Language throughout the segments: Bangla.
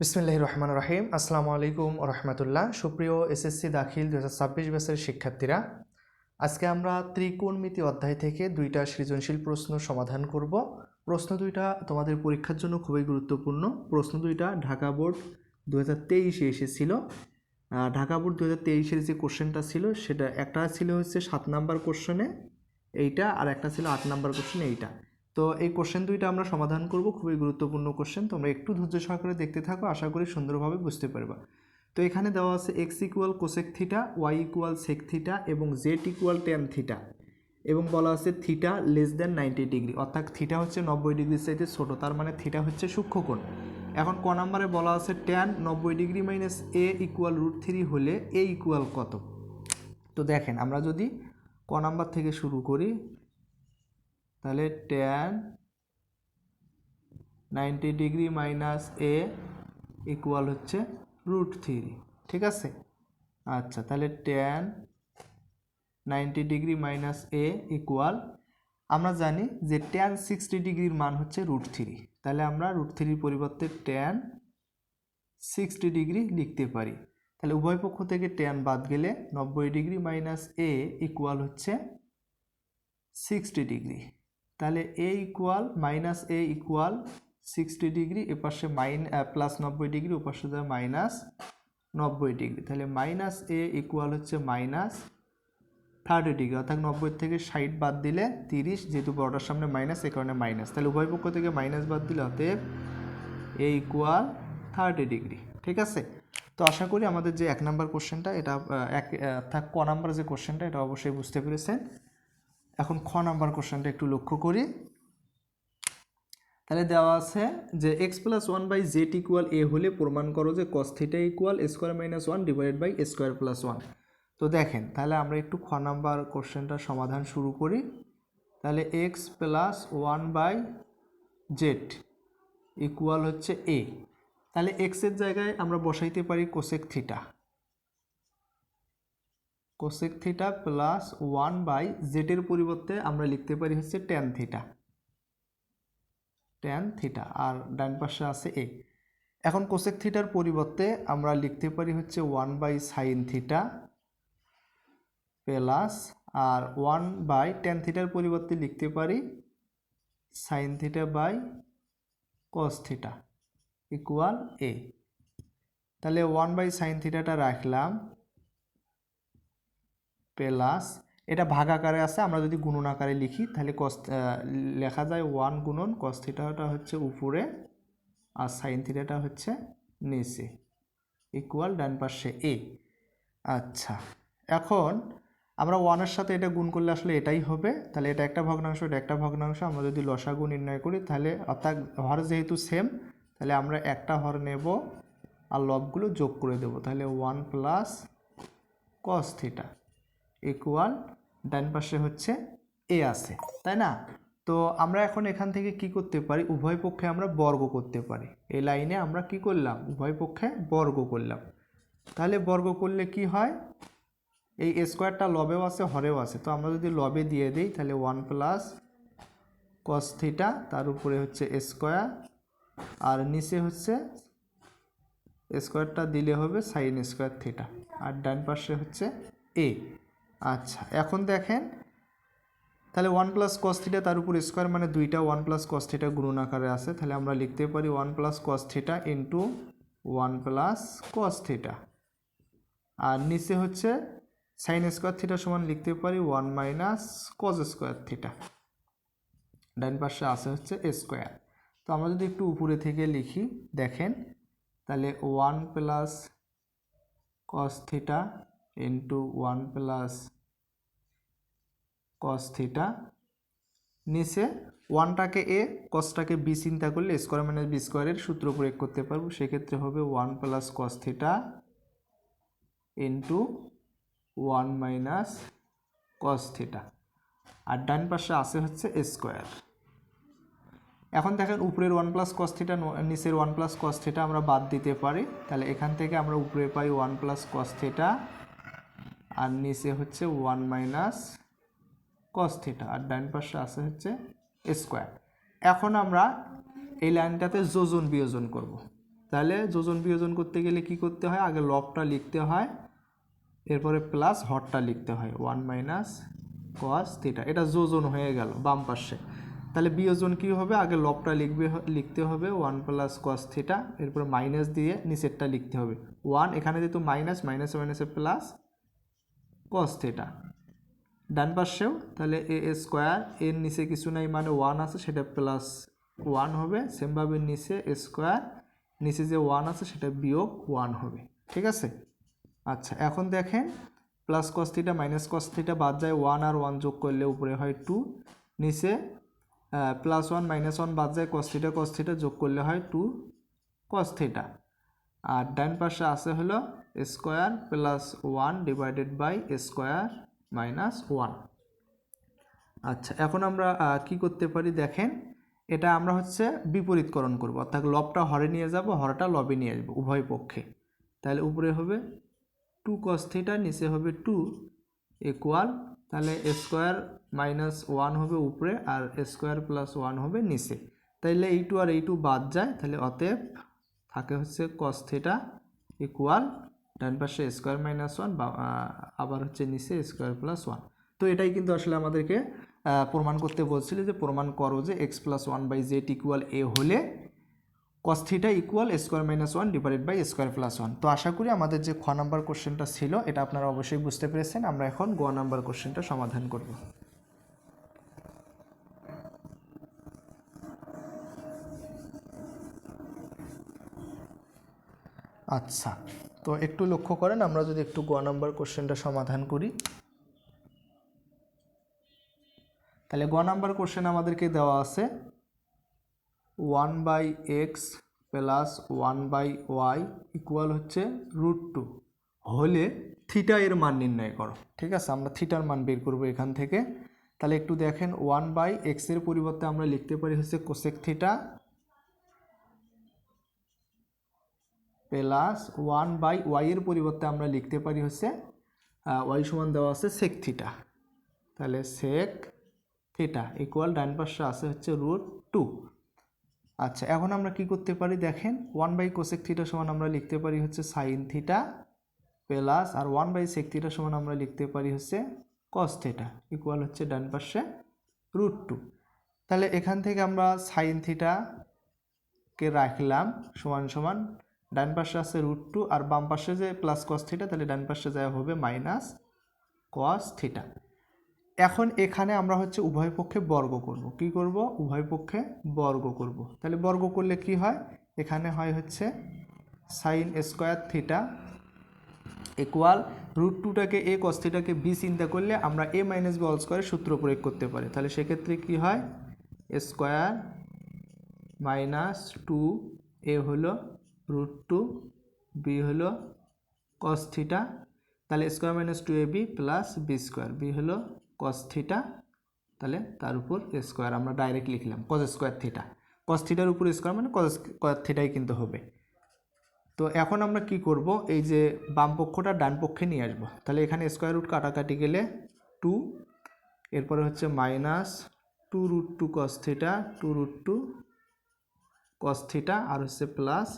বিসমিল্লাহ রহমান রহিম। আসসালামু আলাইকুম রহমতুল্লাহ। সুপ্রিয় এসএসসি দাখিল দু হাজার ছাব্বিশ ব্যাচের শিক্ষার্থীরা, আজকে আমরা ত্রিকোণমিতি অধ্যায় থেকে দুইটা সৃজনশীল প্রশ্ন সমাধান করব। প্রশ্ন দুইটা তোমাদের পরীক্ষার জন্য খুবই গুরুত্বপূর্ণ। প্রশ্ন দুইটা ঢাকা বোর্ড দু হাজার তেইশে এসেছিল। ঢাকা বোর্ড দু হাজার তেইশের যে কোশ্চেনটা ছিল, সেটা একটা ছিল হচ্ছে সাত নাম্বার কোশ্চেনে, এইটা, আর একটা ছিল আট নাম্বার কোশ্চেন এইটা। তো এই কোশ্চেন দুইটা আমরা সমাধান করব, খুবই গুরুত্বপূর্ণ কোশ্চেন তোমরা একটু ধৈর্য সহকারে দেখতে থাকো, আশা করি সুন্দরভাবে বুঝতে পারবা। তো এখানে দেওয়া আছে x equal cosec theta y equal sec theta এবং জেড ইকুয়াল টেন থিটা এবং বলা আছে theta less than ninety degree অর্থাৎ থিটা হচ্ছে নব্বই ডিগ্রির চাইতে ছোটো, তার মানে থিটা হচ্ছে সূক্ষ্মকোণ এখন ক নাম্বারে বলা আছে ট্যান নব্বই degree minus a equal root three হলে এ ইকুয়াল কত? তো দেখেন, আমরা যদি ক নাম্বার থেকে শুরু করি তাহলে tan ninety degree minus a equal হচ্ছে রুট থ্রি ঠিক আছে? আচ্ছা তাহলে tan ninety degree minus a equal আমরা জানি যে ট্যান সিক্সটি ডিগ্রির মান হচ্ছে রুট থ্রি তাহলে আমরা রুট থ্রির পরিবর্তে ট্যান সিক্সটি ডিগ্রি লিখতে পারি। তাহলে উভয় পক্ষ থেকে ট্যান বাদ গেলে নব্বই ডিগ্রি মাইনাস এ ইকুয়াল হচ্ছে সিক্সটি ডিগ্রি তাহলে A equal minus A equal sixty degree এপাশে মাইন প্লাস নব্বই ডিগ্রি ওপাশে যায় মাইনাস নব্বই ডিগ্রি তাহলে মাইনাস এ ইকুয়াল হচ্ছে মাইনাস থার্টি ডিগ্রি অর্থাৎ নব্বই থেকে ষাট বাদ দিলে তিরিশ, যেহেতু বড়টার সামনে মাইনাস এ কারণে মাইনাস তাহলে উভয় পক্ষ থেকে মাইনাস বাদ দিলে অতএব এ ইকুয়াল থার্টি ডিগ্রি ঠিক আছে? তো আশা করি আমাদের যে এক নাম্বার কোশ্চেনটা এটা এক অর্থাৎ ক নাম্বার যে কোশ্চেনটা এটা অবশ্যই বুঝতে পেরেছেন। এখন খ নাম্বার কোশ্চেনটা একটু লক্ষ্য করি। তাহলে দেওয়া আছে যে x plus one by z equal a হলে প্রমাণ করো যে cos theta equal square minus one divided by square plus one তো দেখেন, তাহলে আমরা একটু খ নাম্বার কোশ্চেনটা সমাধান শুরু করি। তাহলে x plus one by z equal হচ্ছে এ তাহলে এক্সের জায়গায় আমরা বসাইতে পারি cosec theta cosec theta plus one by জেডের পরিবর্তে আমরা লিখতে পারি হচ্ছে টেন থিটা টেন থিটা আর ডান পাশে আছে এ এখন কোসেক থিটার পরিবর্তে আমরা লিখতে পারি হচ্ছে one by sine theta plus R one by tan থিটার পরিবর্তে লিখতে পারি sine theta by cos theta equal a তাহলে ওয়ান বাই সাইন থিটাটা রাখলাম। প্লাস এটা ভাগ আকারে আছে, আমরা যদি গুণন আকারে লিখি, তাহলে কস লেখা যায় ওয়ান গুণন কস থিটাটা হচ্ছে উপরে আর সাইন থিটাটা হচ্ছে নিচে। ইকুয়াল ডান পাশে এ আচ্ছা এখন আমরা ওয়ানের সাথে এটা গুণ করলে আসলে এটাই হবে। তাহলে এটা একটা ভগ্নাংশ, এটা একটা ভগ্নাংশ, আমরা যদি লসাগু নির্ণয় করি, তাহলে অর্থাৎ হর যেহেতু সেম তাহলে আমরা একটা হর নেব আর লবগুলো যোগ করে দেব। তাহলে one plus cos theta equal ডান পাশে হচ্ছে এ আছে, তাই না? তো আমরা এখন এখান থেকে কি করতে পারি? উভয় পক্ষে আমরা বর্গ করতে পারি। এই লাইনে আমরা কি করলাম? উভয় পক্ষে বর্গ করলাম। তাহলে বর্গ করলে কি হয়? এই স্কোয়ারটা লবেও আছে, হরেও আছে। তো আমরা যদি লবে দিয়ে দিই, তাহলে ওয়ান প্লাস কস থিটা তার উপরে হচ্ছে স্কোয়ার আর নিচে হচ্ছে স্কোয়ারটা দিলে হবে সাইন স্কোয়ার থিটা আর ডান পাশে হচ্ছে এ আচ্ছা এখন দেখেন, তাহলে ওয়ান প্লাস কস থিটা তার উপর স্কোয়ার মানে দুইটা ওয়ান প্লাস কস থিটা গুণন আকারে আছে, তাহলে আমরা লিখতে পারি one plus cos theta into one plus cos theta আর নিচে হচ্ছে সাইন স্কোয়ার থিটা সমান লিখতে পারি one minus cos square theta ডান পাশে আছে হচ্ছে স্কোয়ার তো আমরা যদি একটু উপরে থেকে লিখি, দেখেন, তাহলে one plus cos theta into one plus cos theta নিচে ওয়ানটাকে এ কসটাকে বি চিন্তা করলে স্কোয়ার মাইনাস বি স্কোয়ারের সূত্র প্রয়োগ করতে পারব। সেক্ষেত্রে হবে one plus cos theta into one minus cos theta আর ডান পাশে আছে হচ্ছে স্কোয়ার এখন দেখেন উপরের ওয়ান প্লাস কস থিটা নিচের ওয়ান প্লাস কস থিটা আমরা বাদ দিতে পারি। তাহলে এখান থেকে আমরা উপরে পাই ওয়ান প্লাস কস থিটা আর নিচে হচ্ছে ওয়ান মাইনাস কস থিটা আর ডান পাশে আছে হচ্ছে স্কোয়ার এখন আমরা এই লাইনটাতে যোজন বিয়োজন করব। তাহলে যোজন বিয়োজন করতে গেলে কি করতে হয়? আগে লবটা লিখতে হয়, এরপরে প্লাস হরটা লিখতে হয় ওয়ান মাইনাস কস থিটা এটা যোজন হয়ে গেল বাম পাশে। তাহলে বিয়োজন কি হবে? আগে লবটা লিখবে লিখতে হবে ওয়ান প্লাস কস থিটা এরপরে মাইনাস দিয়ে নিচেরটা লিখতে হবে। ওয়ান এখানে যেহেতু মাইনাস মাইনাসে মাইনাসে প্লাস কস থিটা ডান পাশেও, তাহলে এ স্কোয়ার এর নিচে কিছু নাই মানে ওয়ান আছে, সেটা প্লাস ওয়ান হবে। সেমভাবে নিচে স্কোয়ার নিচে যে ওয়ান আছে, সেটা বিয়োগ ওয়ান হবে। ঠিক আছে? আচ্ছা এখন দেখেন plus cos theta minus cos theta বাদ যায় ওয়ান আর ওয়ান যোগ করলে উপরে হয় টু নিচে প্লাস ওয়ান মাইনাস ওয়ান বাদ যায় কস থিটা কস থিটা যোগ করলে হয় টু কস থিটা আর ডান পাশে আছে হলো square plus one divided by square minus one. আচ্ছা এখন আমরা কি করতে পারি দেখেন, এটা আমরা হচ্ছে বিপরীতকরণ করব। অর্থাৎ লবটা হরে নিয়ে যাব, হরটা লবে নিয়ে আসব উভয় পক্ষে। তাহলে উপরে হবে টু কস থিটা নিচে হবে টু ইকুয়াল তাহলে স্কোয়ার মাইনাস ওয়ান হবে উপরে আর স্কোয়ার প্লাস ওয়ান হবে নিচে। তাইলে এই টু আর এই টু বাদ যায়, তাহলে অতএব থাকে হচ্ছে কস থিটা ইকুয়াল ডান পাশে স্কোয়ার মাইনাস ওয়ান বা আবার হচ্ছে নিচে স্কোয়ার প্লাস ওয়ান তো এটাই কিন্তু আসলে আমাদেরকে প্রমাণ করতে বলছিল যে প্রমাণ করো যে x plus one by z equal a হলে cos theta equal square minus one divided by square plus one তো আশা করি আমাদের যে খ নাম্বার কোশ্চেনটা ছিল, এটা আপনারা অবশ্যই বুঝতে পেরেছেন। আমরা এখন গ নাম্বার কোশ্চেনটা সমাধান করব। আচ্ছা তো একটু লক্ষ্য করেন, আমরা যদি একটু গ নাম্বার কোশ্চেনটা সমাধান করি। তাহলে গ নাম্বার কোশ্চেন আমাদেরকে দেওয়া আছে one by x plus one by y equal হচ্ছে রুট টু হলে থিটা এর মান নির্ণয় করো। ঠিক আছে, আমরা থিটার মান বের করব এখান থেকে। তাহলে একটু দেখেন ওয়ান বাই এক্সের পরিবর্তে আমরা লিখতে পারি হচ্ছে cosec theta plus one by ওয়াইয়ের পরিবর্তে আমরা লিখতে পারি হচ্ছে ওয়াই সমান দেওয়া আছে সেক থিটা তাহলে সেক থিটা ইকুয়াল ডান পাশে আছে হচ্ছে রুট টু আচ্ছা এখন আমরা কি করতে পারি দেখেন ওয়ান বাই কোসেক থিটা সমান আমরা লিখতে পারি হচ্ছে সাইন থিটা প্লাস আর ওয়ান বাই সেক থিটা সমান আমরা লিখতে পারি হচ্ছে কস থিটা ইকুয়াল হচ্ছে ডান পাশে রুট টু তাহলে এখান থেকে আমরা সাইন থিটাকে রাখলাম সমান সমান ডান পাশে আছে রুট টু আর বাম পাশে যে প্লাস কস থিটা তাহলে ডান পাশে যা হবে মাইনাস কস থিটা এখন এখানে আমরা হচ্ছে উভয় পক্ষে বর্গ করব। কি করব? উভয় পক্ষে বর্গ করব। তাহলে বর্গ করলে কি হয়? এখানে হয় হচ্ছে sine square theta equal root টুটাকে a cos থিটাকে বি চিন্তা করলে আমরা এ মাইনাস বি অল স্কোয়ারের সূত্র প্রয়োগ করতে পারি। তাহলে সেক্ষেত্রে কি হয়? স্কোয়ার মাইনাস টু এ হলো রুট টু বি হলো কস থিটা তাহলে square minus two a b plus b square b হলো কস থিটা তাহলে তার উপর স্কোয়ার আমরা ডাইরেক্ট লিখলাম কস স্কোয়ার থিটা কস থিটার উপর স্কোয়ার মানে কস স্কোয়ার থিটাই কিন্তু হবে। তো এখন আমরা কি করব? এই যে বাম পক্ষটা ডান পক্ষে নিয়ে আসব। তাহলে এখানে স্কোয়ার রুট কাটাকাটি গেলে টু এরপরে হচ্ছে minus two root two cos theta two root two cos theta আর হচ্ছে প্লাস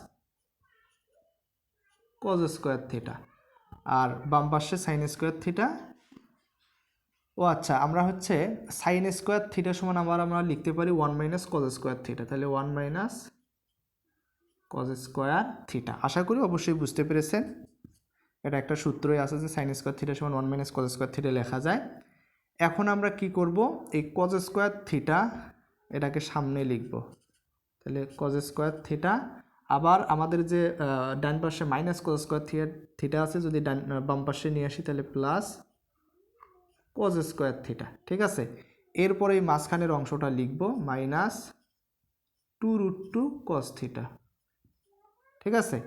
কজ স্কোয়ার থিটা আর বাম পাশে সাইন স্কোয়ার থিটা ও আচ্ছা আমরা হচ্ছে সাইন স্কোয়ার থিটা সমান আবার আমরা লিখতে পারি one minus cos square theta তাহলে one minus cos square theta আশা করি অবশ্যই বুঝতে পেরেছেন। এটা একটা সূত্রই আছে যে সাইন স্কোয়ার থিটা সমান one minus cos square theta লেখা যায়। এখন আমরা কি করব? এই কজ স্কোয়ার থিটা এটাকে সামনে লিখব। তাহলে কজ স্কোয়ার থিটা আবার আমাদের যে ডান পাশে মাইনাস কজ স্কোয়ার থিয়া থিটা আছে, যদি ডান বাম পাশে নিয়ে আসি, তাহলে প্লাস কজ স্কোয়ার থিটা ঠিক আছে? এরপরে এই মাঝখানের অংশটা লিখব minus two root two cos theta ঠিক আছে?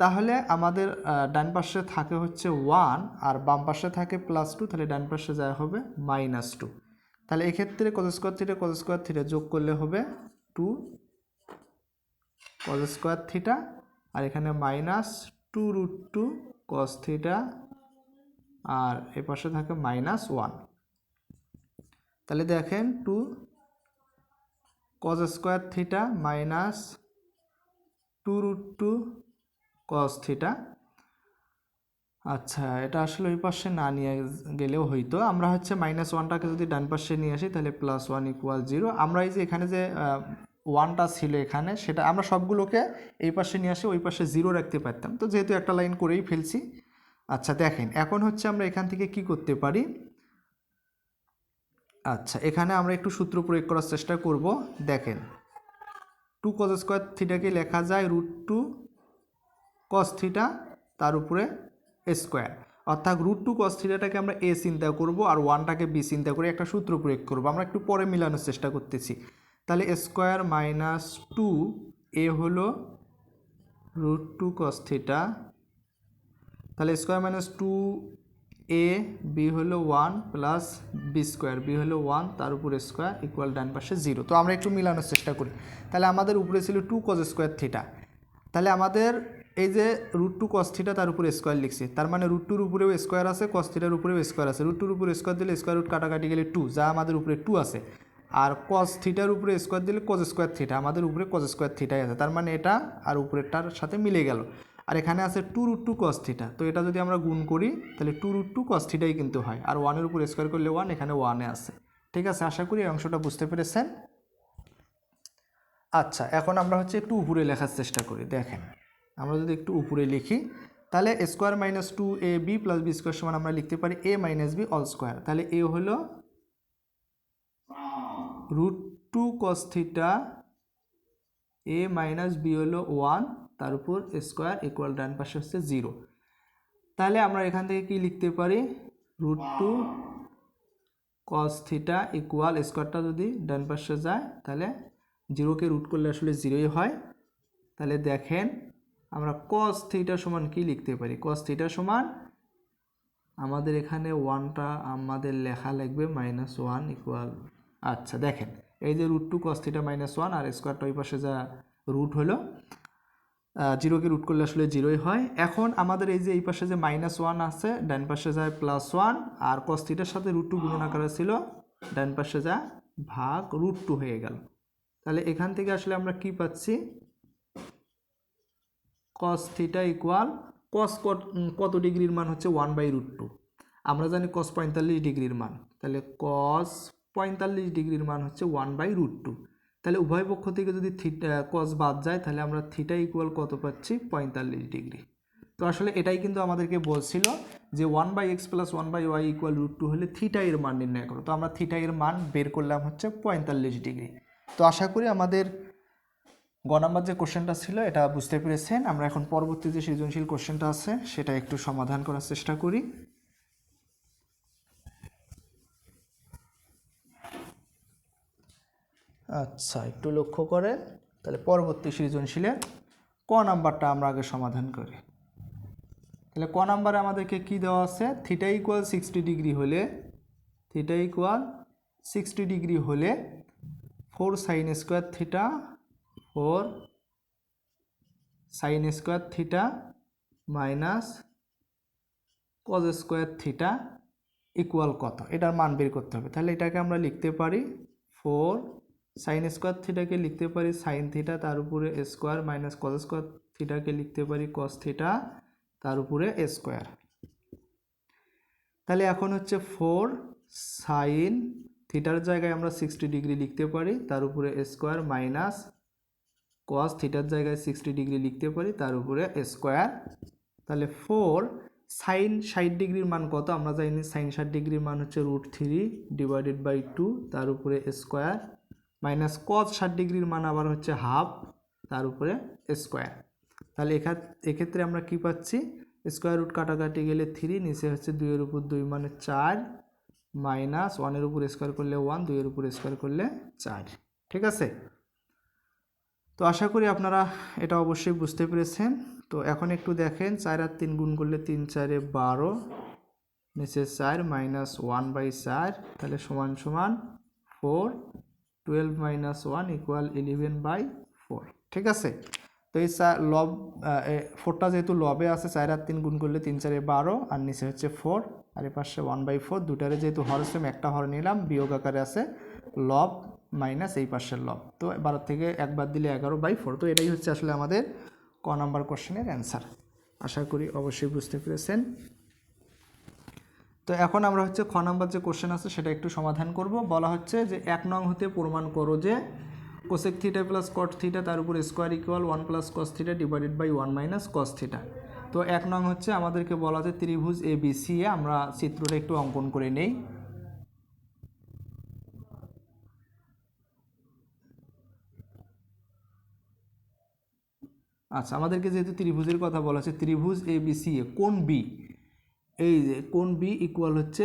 তাহলে আমাদের ডান পাশে থাকে হচ্ছে ওয়ান আর বাম পাশে থাকে প্লাস টু তাহলে ডান পাশে যা হবে মাইনাস টু তাহলে এক্ষেত্রে cos square theta cos square theta যোগ করলে হবে টু কজ স্কোয়ার থিটা আর এখানে minus two root two cos theta আর এ পাশে থাকে মাইনাস ওয়ান তাহলে দেখেন two cos square theta minus two root two cos theta আচ্ছা এটা আসলে ওই পাশে না নিয়ে গেলেও হইতো। আমরা হচ্ছে মাইনাস ওয়ানটাকে যদি ডান পাশে নিয়ে আসি, তাহলে প্লাস ওয়ান ইকুয়াল জিরো আমরা এই যে এখানে যে ওয়ানটা ছিল এখানে, সেটা আমরা সবগুলোকে এই পাশে নিয়ে আসি, ওই পাশে জিরো রাখতে পারতাম। তো যেহেতু একটা লাইন করেই ফেলছি আচ্ছা দেখেন, এখন হচ্ছে আমরা এখান থেকে কি করতে পারি? আচ্ছা এখানে আমরা একটু সূত্র প্রয়োগ করার চেষ্টা করব। দেখেন টু কজ স্কোয়ার থিটাকে লেখা যায় রুট টু কস থিটা তার উপরে স্কোয়ার অর্থাৎ রুট টু কস থিটাটাকে আমরা এ চিন্তা করব আর ওয়ানটাকে বি চিন্তা করে একটা সূত্র প্রয়োগ করব। আমরা একটু পরে মিলানোর চেষ্টা করতেছি। তাহলে স্কোয়ার মাইনাস টু এ হলো রুট টু কস থিটা তাহলে square minus two a b হলো one plus b square b হলো ওয়ান তার উপরে স্কোয়ার ইকুয়াল ডান পাশে জিরো তো আমরা একটু মিলানোর চেষ্টা করি। তাহলে আমাদের উপরে ছিল টু কজ স্কোয়ার থিটা তাহলে আমাদের এই যে রুট টু কস থিটা তার উপরে স্কোয়ার লিখছে। তার মানে রুট টুর উপরেও স্কোয়ার আছে কস থিটার উপরেও স্কোয়ার আছে। রুট টুর উপরে স্কোয়ার দিলে স্কোয়ার রুট কাটাকাটি গেলে টু যা আমাদের উপরে টু আছে। আর কস থিটার উপরে স্কোয়ার দিলে কজ স্কোয়ার থিটা আমাদের উপরে কজ স্কোয়ার থিটাই আছে। তার মানে এটা আর উপরেরটার সাথে মিলে গেল। আর এখানে আছে two root two cos theta তো এটা যদি আমরা গুণ করি, তাহলে টু রুট টু কস থিটাই কিন্তু হয়। আর ওয়ানের উপর স্কোয়ার করলে ওয়ান এখানে ওয়ানে আছে। ঠিক আছে? আশা করি এই অংশটা বুঝতে পেরেছেন। আচ্ছা এখন আমরা হচ্ছে একটু উপরে লেখার চেষ্টা করি। দেখেন, আমরা যদি একটু উপরে লিখি, তাহলে square minus two a b plus b square সমান আমরা লিখতে পারি a minus b all square তাহলে এ হলো root two cos theta a minus b হলো ওয়ান তার উপর স্কোয়ার ইকুয়াল ডান পাশে হচ্ছে জিরো তাহলে আমরা এখান থেকে কি লিখতে পারি? Root two cos theta equal স্কোয়ারটা যদি ডান পাশে যায়, তাহলে জিরোকে রুট করলে আসলে জিরোই হয়। তাহলে দেখেন, আমরা কস থিটা সমান কি লিখতে পারি? কস থিটা সমান আমাদের এখানে ওয়ানটা আমাদের লেখা লাগবে মাইনাস ওয়ান ইকুয়াল আচ্ছা দেখেন, এই যে root two cos theta minus one আর স্কোয়ারটা ওই পাশে যা রুট হলো জিরোকে রুট করলে আসলে জিরোই হয়। এখন আমাদের এই যে এই পাশে যে মাইনাস ওয়ান আছে, ডান পাশে যায় প্লাস ওয়ান আর কস থিটার সাথে রুট টু গুণন আকারে ছিল, ডান পাশে যা ভাগ রুট টু হয়ে গেল। তাহলে এখান থেকে আসলে আমরা কি পাচ্ছি? কস থিটা ইকুয়াল কস কত ডিগ্রির মান হচ্ছে ওয়ান বাই রুট টু আমরা জানি কস পঁয়তাল্লিশ ডিগ্রির মান। তাহলে কস পঁয়তাল্লিশ ডিগ্রির মান হচ্ছে ওয়ান বাই রুট টু তাহলে উভয় পক্ষ থেকে যদি থিটা কস বাদ যায়, তাহলে আমরা থিটা ইকুয়াল কত পাচ্ছি? পঁয়তাল্লিশ ডিগ্রি। তো আসলে এটাই কিন্তু আমাদেরকে বলছিল যে one by x plus one by y equal root two হলে থিটা এর মান নির্ণয় করো। তো আমরা থিটা এর মান বের করলাম হচ্ছে পঁয়তাল্লিশ ডিগ্রি। তো আশা করি আমাদের গ নাম্বার যে কোশ্চেনটা ছিল, এটা বুঝতে পেরেছেন। আমরা এখন পরবর্তী যে সৃজনশীল কোশ্চেনটা আছে, সেটা একটু সমাধান করার চেষ্টা করি। আচ্ছা একটু লক্ষ্য করে তাহলে পরবর্তী সৃজনশীলের ক নাম্বারটা আমরা আগে সমাধান করি। তাহলে ক নাম্বারে আমাদেরকে কি দেওয়া আছে? থিটা ইকুয়াল সিক্সটি ডিগ্রি হলে, থিটা ইকুয়াল সিক্সটি ডিগ্রি হলে four sine square theta four sine square theta minus cos square theta equal কত? এটার মান বের করতে হবে। তাহলে এটাকে আমরা লিখতে পারি ফোর সাইন স্কোয়ার থিটাকে লিখতে পারি সাইন থিটা তার উপরে স্কোয়ার মাইনাস কজ স্কোয়ার থিটাকে লিখতে পারি কস থিটা তার উপরে স্কোয়ার তাহলে এখন হচ্ছে ফোর সাইন থিটার জায়গায় আমরা সিক্সটি ডিগ্রি লিখতে পারি, তার উপরে স্কোয়ার মাইনাস কস থিটার জায়গায় সিক্সটি ডিগ্রি লিখতে পারি, তার উপরে স্কোয়ার তাহলে ফোর সাইন ষাট ডিগ্রির মান কত? আমরা জানি সাইন ষাট ডিগ্রির মান হচ্ছে root three divided by two তার উপরে স্কোয়ার মাইনাস কস ষাট ডিগ্রির মান আবার হচ্ছে হাফ তার উপরে স্কোয়ার তাহলে এখা এক্ষেত্রে আমরা কি পাচ্ছি? স্কোয়ার রুট কাটাকাটি গেলে থ্রি নিচে হচ্ছে দুইয়ের উপর দুই মানে চার মাইনাস ওয়ানের উপর স্কোয়ার করলে ওয়ান দুইয়ের উপর স্কোয়ার করলে চার। ঠিক আছে? তো আশা করি আপনারা এটা অবশ্যই বুঝতে পেরেছেন। তো এখন একটু দেখেন, চার আর তিন গুণ করলে তিন চারে বারো, নিচে চার মাইনাস ওয়ান বাই চার, তাহলে সমান সমান four twelve minus one equal eleven by four ঠিক আছে? তো এই লব ফোরটা যেহেতু লবে আছে, চার আর তিন গুণ করলে তিন চারে বারো, আর নিচে হচ্ছে ফোর আর এ পাশে ওয়ান বাই ফোর দুটারে যেহেতু হর সেম একটা হর নিলাম, বিয়োগ আকারে আছে লব মাইনাস এই পাশের লব তো বারো থেকে একবার দিলে এগারো বাই ফোর তো এটাই হচ্ছে আসলে আমাদের ক নাম্বার কোশ্চেনের অ্যান্সার আশা করি অবশ্যই বুঝতে পেরেছেন। তো এখন আমরা হচ্ছে খ নাম্বার যে কোশ্চেন আছে, সেটা একটু সমাধান করব। বলা হচ্ছে যে এক নং হতে প্রমাণ করো যে cosec theta plus cot theta তার উপর square equal one plus cos theta divided by one minus cos theta তো এক নং হচ্ছে আমাদেরকে বলা হচ্ছে ত্রিভুজ এ বি সি এ, আমরা চিত্রটা একটু অঙ্কন করে নেই। আচ্ছা আমাদেরকে যেহেতু ত্রিভুজের কথা বলা হচ্ছে ত্রিভুজ এ বি সি এ, কোন বি এই যে কোন বি ইকুয়াল হচ্ছে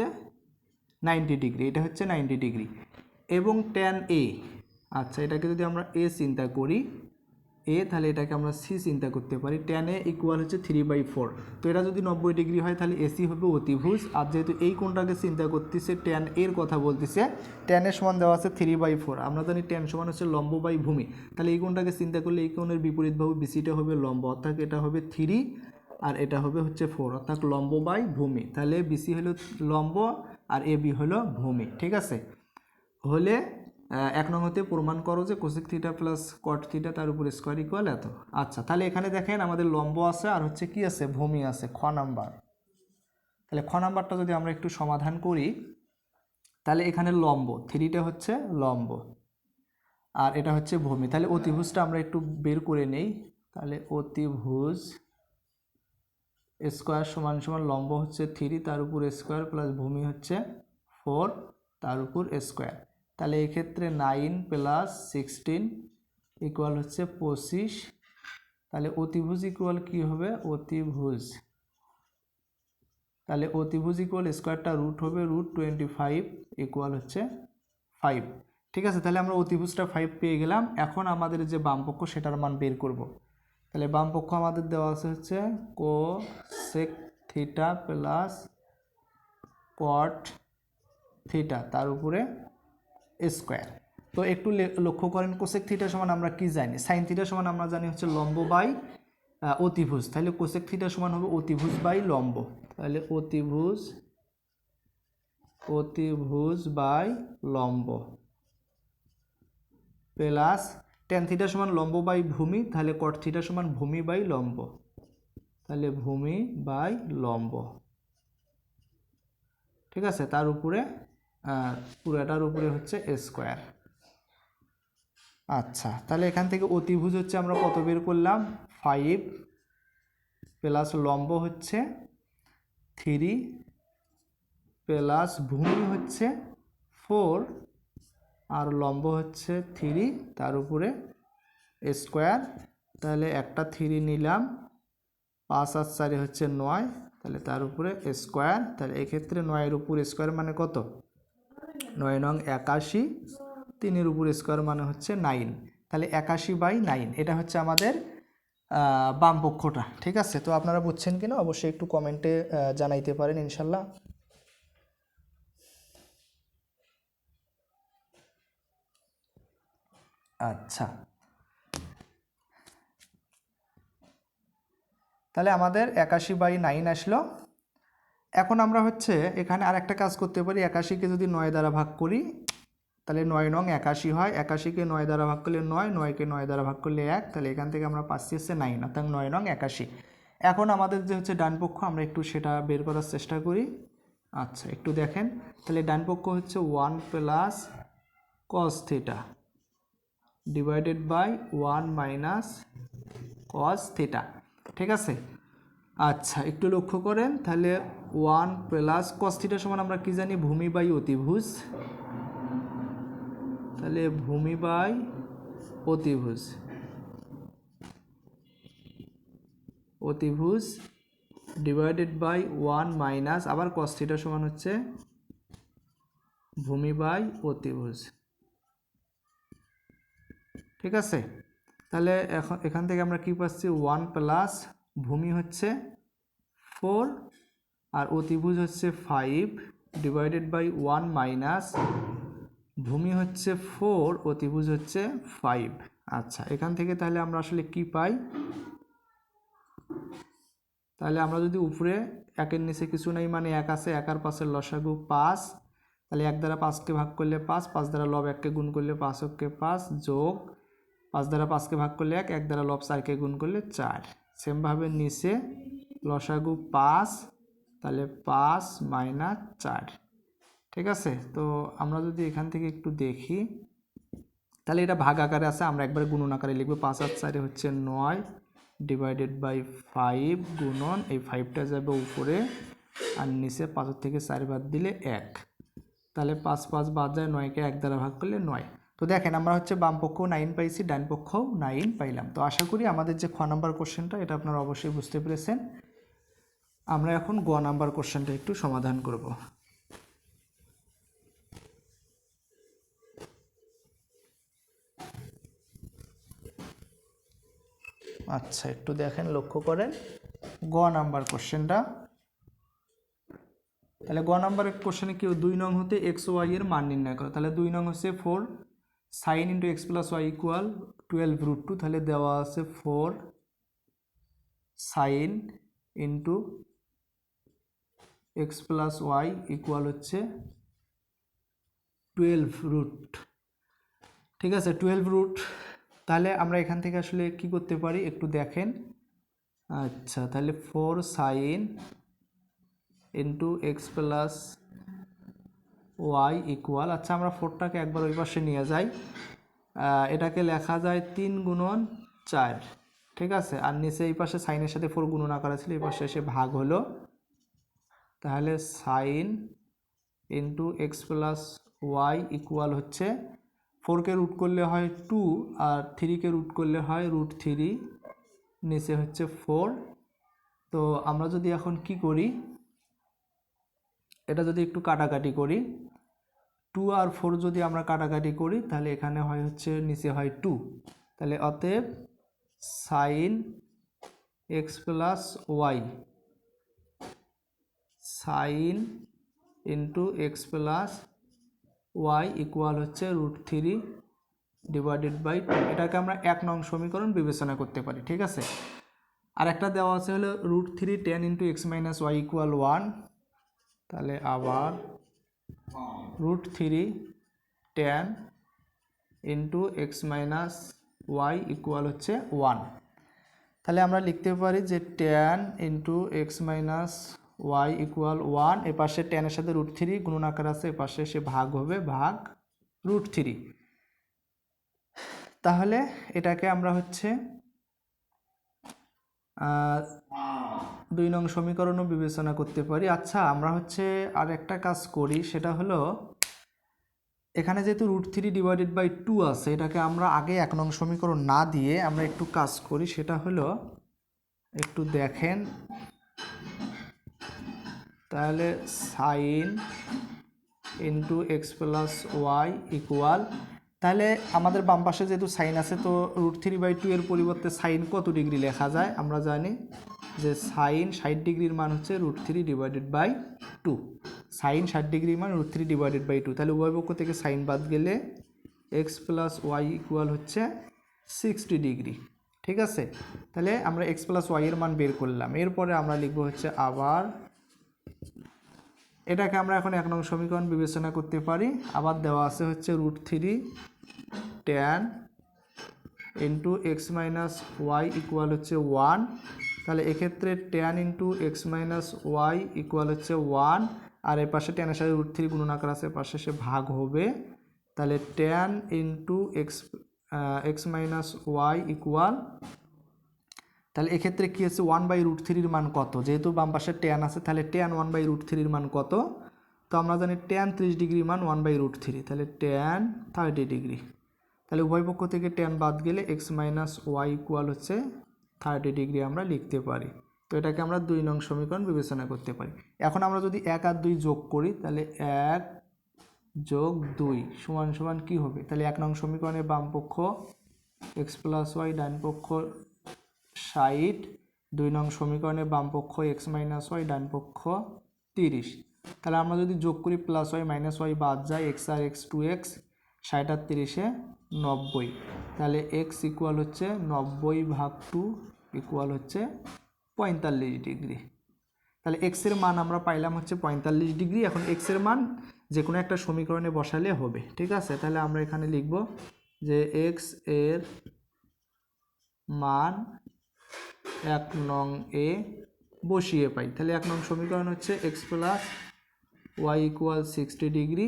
নাইনটি ডিগ্রি এটা হচ্ছে নাইনটি ডিগ্রি এবং ট্যান এ আচ্ছা এটাকে যদি আমরা এ চিন্তা করি এ তাহলে এটাকে আমরা সি চিন্তা করতে পারি। ট্যান এ ইকুয়াল হচ্ছে থ্রি বাই ফোর তো এটা যদি নব্বই ডিগ্রি হয়, তাহলে এসি হবে অতিভুজ। আর যেহেতু এই কোনটাকে চিন্তা করতেছে ট্যান এর কথা বলতেছে ট্যানের সমান দেওয়া আছে থ্রি বাই ফোর আমরা জানি ট্যান সমান হচ্ছে লম্ব বাই ভূমি। তাহলে এই কোনটাকে চিন্তা করলে এই কোণের বিপরীতভাবে বিসিটা হবে লম্ব, অর্থাৎ এটা হবে থ্রি আর এটা হবে হচ্ছে ফোর, অর্থাৎ লম্ব বাই ভূমি। তাহলে বিসি হলো লম্ব আর এ বি হলো ভূমি, ঠিক আছে? হলে এক নং হতে প্রমাণ করো যে cosec theta plus cot theta তার উপর স্কোয়ার ইকুয়াল এত। আচ্ছা তাহলে এখানে দেখেন আমাদের লম্ব আছে আর হচ্ছে কি আছে? ভূমি আছে, খ নাম্বার। তাহলে খ নাম্বারটা যদি আমরা একটু সমাধান করি, তাহলে এখানে লম্ব, থ্রিটা হচ্ছে লম্ব। আর এটা হচ্ছে ভূমি। তাহলে অতিভুজটা আমরা একটু বের করে নেই। তাহলে অতিভুজ স্কোয়ার সমান সমান লম্ব হচ্ছে থ্রি তার উপর স্কোয়ার প্লাস ভূমি হচ্ছে ফোর তার উপর স্কোয়ার। তাহলে এক্ষেত্রে নাইন প্লাস সিক্সটিন ইকুয়াল হচ্ছে পঁচিশ। তাহলে অতিভুজ ইকুয়াল কী হবে? অতিভুজ। তাহলে অতিভুজ ইকুয়াল স্কোয়ারটা রুট হবে রুট টোয়েন্টি ফাইভ ইকুয়াল হচ্ছে ফাইভ ঠিক আছে, তাহলে আমরা অতিভুজটা ফাইভ পেয়ে গেলাম। এখন আমাদের যে বামপক্ষ, সেটার মান বের করব। তাহলে বাম পক্ষ আমাদের দেওয়া আছে হচ্ছে cosec theta plus cot theta তার উপরে স্কোয়ার তো একটু লক্ষ্য করেন কোসেক থিটা সমান আমরা কি জানি? সাইন থিটা সমান আমরা জানি হচ্ছে লম্ব বাই অতিভুজ। তাহলে কোসেক থিটা সমান হবে অতিভুজ বাই লম্ব। তাহলে অতিভুজ অতিভুজ বাই লম্ব। প্লাস টেন থিটা সমান লম্ব বাই ভূমি, তাহলে কট থিটা সমান ভূমি বাই লম্ব। তাহলে ভূমি বাই লম্ব। ঠিক আছে? তার উপরে পুরোটার উপরে হচ্ছে স্কোয়ার আচ্ছা তাহলে এখান থেকে অতিভুজ হচ্ছে আমরা কত বের করলাম? ফাইভ প্লাস লম্ব হচ্ছে থ্রি প্লাস ভূমি হচ্ছে ফোর আর লম্ব হচ্ছে থ্রি, তার উপরে স্কোয়ার তাহলে একটা থ্রি নিলাম, পাঁচ আর চারি হচ্ছে নয়, তাহলে তার উপরে স্কোয়ার তাহলে এক্ষেত্রে নয়ের উপর স্কোয়ার মানে কত? নয় নং একাশি, তিনের উপর স্কোয়ার মানে হচ্ছে নাইন তাহলে একাশি বাই নাইন এটা হচ্ছে আমাদের বাম পক্ষটা ঠিক আছে? তো আপনারা বুঝছেন কিনা? অবশ্যই একটু কমেন্টে জানাইতে পারেন ইনশাল্লাহ। আচ্ছা। তাহলে আমাদের একাশি বাই নাইন আসলো। এখন আমরা হচ্ছে এখানে আর একটা কাজ করতে পারি। একাশিকে যদি নয় দ্বারা ভাগ করি, তাহলে নয় নং একাশি হয়। একাশিকে নয় দ্বারা ভাগ করলে নয়, নয়কে নয় দ্বারা ভাগ করলে এক। তাহলে এখান থেকে আমরা পাচ্ছি হচ্ছে নাইন, অর্থাৎ নয় নং একাশি। এখন আমাদের যে হচ্ছে ডান পক্ষ, আমরা একটু সেটা বের করার চেষ্টা করি। আচ্ছা একটু দেখেন। তাহলে ডান পক্ষ হচ্ছে one plus cos theta divided by one minus cos theta ঠিক আছে? আচ্ছা একটু লক্ষ্য করেন, তাহলে ওয়ান প্লাস কস থিটা সমান আমরা কি জানি? ভূমি বাই অতিভুজ। তাহলে ভূমি বাই অতিভুজ। অতিভুজ ডিভাইডেড বাই ওয়ান মাইনাস আবার কস থিটা সমান হচ্ছে ভূমি বাই অতিভুজ। ঠিক আছে? তাহলে এখন, এখান থেকে আমরা কি পাচ্ছি? ওয়ান প্লাস ভূমি হচ্ছে ফোর আর অতিভুজ হচ্ছে five divided by one minus ভূমি হচ্ছে ফোর অতিভুজ হচ্ছে ফাইভ আচ্ছা এখান থেকে তাহলে আমরা আসলে কি পাই? তাহলে আমরা যদি উপরে একের নিচে কিছু নেই মানে এক আছে একার পাশের লসাগু পাঁচ, তাহলে এক দ্বারা পাঁচকে ভাগ করলে পাঁচ পাঁচ দ্বারা লব এককে গুণ করলে পাঁচ হককে পাঁচ যোগ পাঁচ দ্বারা পাঁচকে ভাগ করলে এক এক দ্বারা লব চারকে গুণ করলে চার। সেমভাবে নিচে লসাগু পাঁচ, তাহলে পাঁচ মাইনাস চার। ঠিক আছে? তো আমরা যদি এখান থেকে একটু দেখি, তাহলে এটা ভাগ আকারে আছে, আমরা একবার গুণন আকারে লিখব। পাঁচ আর চারে হচ্ছে নয় ডিভাইডেড বাই ফাইভ গুণন, এই ফাইভটা যাবে উপরে, আর নিচে পাঁচের থেকে চার বাদ দিলে এক। তাহলে পাঁচ পাঁচ বাদ যায় নয়কে, এক দ্বারা ভাগ করলে নয়। তো দেখেন, আমরা হচ্ছে বাম পক্ষও নাইন পাইছি, ডান পক্ষও নাইন পাইলাম। তো আশা করি আমাদের যে খ নাম্বার কোশ্চেনটা এটা আপনারা অবশ্যই বুঝতে পেরেছেন। আমরা এখন গ নাম্বার কোশ্চেনটা একটু সমাধান করব। আচ্ছা একটু দেখেন, লক্ষ্য করেন। গ নাম্বার কোশ্চেনটা তাহলে গ নাম্বার কোশ্চেনে কেউ দুই নং হতে এক্স ওয়াই এর মান নির্ণয় করো। তাহলে দুই নং হচ্ছে four sine into x plus y equal twelve root two, তাহলে দেওয়া আছে four sine into x plus y equal হচ্ছে টুয়েলভ রুট। ঠিক আছে, টুয়েলভ রুট। তাহলে আমরা এখান থেকে আসলে কি করতে পারি? একটু দেখেন। আচ্ছা তাহলে four sine into x plus y equal আচ্ছা আমরা ফোরটাকে একবার ওই পাশে নিয়ে যাই। এটাকে লেখা যায় তিন গুণন চার, ঠিক আছে? আর নিচে এই পাশে সাইনের সাথে ফোর গুণন আকারে ছিল, এই পাশে এসে ভাগ হলো। তাহলে sine into x plus y equal হচ্ছে ফোরকে রুট করলে হয় টু আর থ্রিকে রুট করলে হয় রুট থ্রি নিচে হচ্ছে ফোর তো আমরা যদি এখন কি করি, এটা যদি একটু কাটাকাটি করি টু আর ফোর যদি আমরা কাটাকাটি করি, তাহলে এখানে হয় হচ্ছে, নিচে হয় টু তাহলে অতএব sine x plus y sine into x plus y equal হচ্ছে root three divided by two এটাকে আমরা এক নং সমীকরণ বিবেচনা করতে পারি, ঠিক আছে? আর একটা দেওয়া আছে হলো root three tan into x minus y equal one তাহলে আবার root three tan into x minus y equal হচ্ছে ওয়ান তাহলে আমরা লিখতে পারি যে tan into x minus y equal one এ পাশে টেনের সাথে রুট থ্রি গুণন আকার আছে, এ পাশে সে ভাগ হবে ভাগ রুট থ্রি তাহলে এটাকে আমরা হচ্ছে দুই নং সমীকরণও বিবেচনা করতে পারি। আচ্ছা আমরা হচ্ছে আর একটা কাজ করি, সেটা হলো এখানে যেহেতু root three divided by two আছে, এটাকে আমরা আগে এক নং সমীকরণ না দিয়ে আমরা একটু কাজ করি, সেটা হলো একটু দেখেন। তাহলে sine into x plus y equal তাহলে আমাদের বাম পাশে যেহেতু সাইন আছে, তো রুট থ্রি বাই টু এর পরিবর্তে সাইন কত ডিগ্রি লেখা যায়? আমরা জানি যে সাইন ষাট ডিগ্রির মান হচ্ছে root three divided by two sine ষাট ডিগ্রির মান root three divided by two তাহলে উভয় পক্ষ থেকে সাইন বাদ গেলে এক্স প্লাস ওয়াই ইকুয়াল হচ্ছে সিক্সটি ডিগ্রি ঠিক আছে? তাহলে আমরা এক্স প্লাস ওয়াই এর মান বের করলাম। এরপরে আমরা লিখব হচ্ছে আবার এটাকে আমরা এখন এক নং সমীকরণ বিবেচনা করতে পারি। আবার দেওয়া আছে হচ্ছে root three tan into x minus y equal হচ্ছে ওয়ান তাহলে এক্ষেত্রে tan into x minus y equal হচ্ছে ওয়ান আর এর পাশে টেনের সাথে রুট থ্রি গুণন আকার আছে পাশে সে ভাগ হবে। তাহলে tan into x x minus y equal তাহলে এক্ষেত্রে কী হচ্ছে? ওয়ান বাই রুট থ্রির মান কত? যেহেতু বাম পাশে টেন আছে, তাহলে টেন ওয়ান বাই রুট থ্রির মান কত? তো আমরা জানি টেন ত্রিশ ডিগ্রি মান ওয়ান বাই রুট থ্রি তাহলে টেন থার্টি ডিগ্রি। তাহলে উভয় পক্ষ থেকে টেন বাদ গেলে এক্স মাইনাস ওয়াই ইকুয়াল হচ্ছে থার্টি ডিগ্রি আমরা লিখতে পারি। তো এটাকে আমরা দুই নং সমীকরণ বিবেচনা করতে পারি। এখন আমরা যদি এক আর দুই যোগ করি, তাহলে এক যোগ দুই সমান সমান কী হবে? তাহলে এক নং সমীকরণের বাম পক্ষ এক্স প্লাস ওয়াই ডান পক্ষ ষাট, দুই নং সমীকরণের বাম পক্ষ এক্স মাইনাস ওয়াই ডান পক্ষ তিরিশ। তাহলে আমরা যদি যোগ করি প্লাস ওয়াই মাইনাস ওয়াই বাদ যায় এক্স আর এক্স টু এক্স ষাট আর তিরিশে নব্বই। তাহলে এক্স ইকুয়াল হচ্ছে নব্বই ভাগ টু ইকুয়াল হচ্ছে পঁয়তাল্লিশ ডিগ্রি। তাহলে এক্সের মান আমরা পাইলাম হচ্ছে পঁয়তাল্লিশ ডিগ্রি। এখন এক্সের মান যে কোনো একটা সমীকরণে বসালে হবে, ঠিক আছে? তাহলে আমরা এখানে লিখব যে এক্সের মান এক নং এ বসিয়ে পাই। তাহলে এক নং সমীকরণ হচ্ছে x plus y equal sixty degree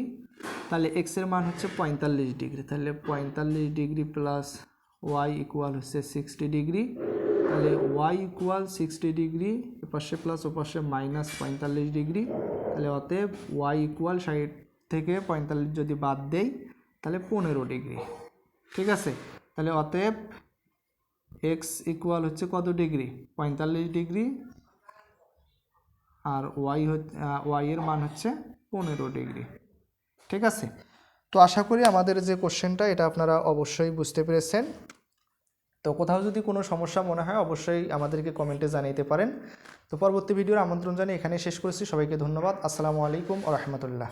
তাহলে এক্সের মান হচ্ছে পঁয়তাল্লিশ ডিগ্রি তাহলে পঁয়তাল্লিশ ডিগ্রি প্লাস ওয়াই ইকুয়াল হচ্ছে সিক্সটি ডিগ্রি তাহলে ওয়াই ইকুয়াল সিক্সটি ডিগ্রি এপাশে প্লাস ওপাশে মাইনাস পঁয়তাল্লিশ ডিগ্রি তাহলে অতএব ওয়াই ইকুয়াল ষাট থেকে পঁয়তাল্লিশ যদি বাদ দেই, তাহলে পনেরো ডিগ্রি ঠিক আছে? তাহলে অতএব এক্স ইকুয়াল হচ্ছে কত ডিগ্রি পঁয়তাল্লিশ ডিগ্রি আর ওয়াই ওয়াই এর মান হচ্ছে পনেরো ডিগ্রি ঠিক আছে? তো আশা করি আমাদের যে কোশ্চেনটা এটা আপনারা অবশ্যই বুঝতে পেরেছেন। তো কোথাও যদি কোনো সমস্যা মনে হয়, অবশ্যই আমাদেরকে কমেন্টে জানাইতে পারেন। তো পরবর্তী ভিডিওর আমন্ত্রণ জানিয়ে এখানে শেষ করছি। সবাইকে ধন্যবাদ। আসসালামু আলাইকুম ও রহমতুল্লাহ।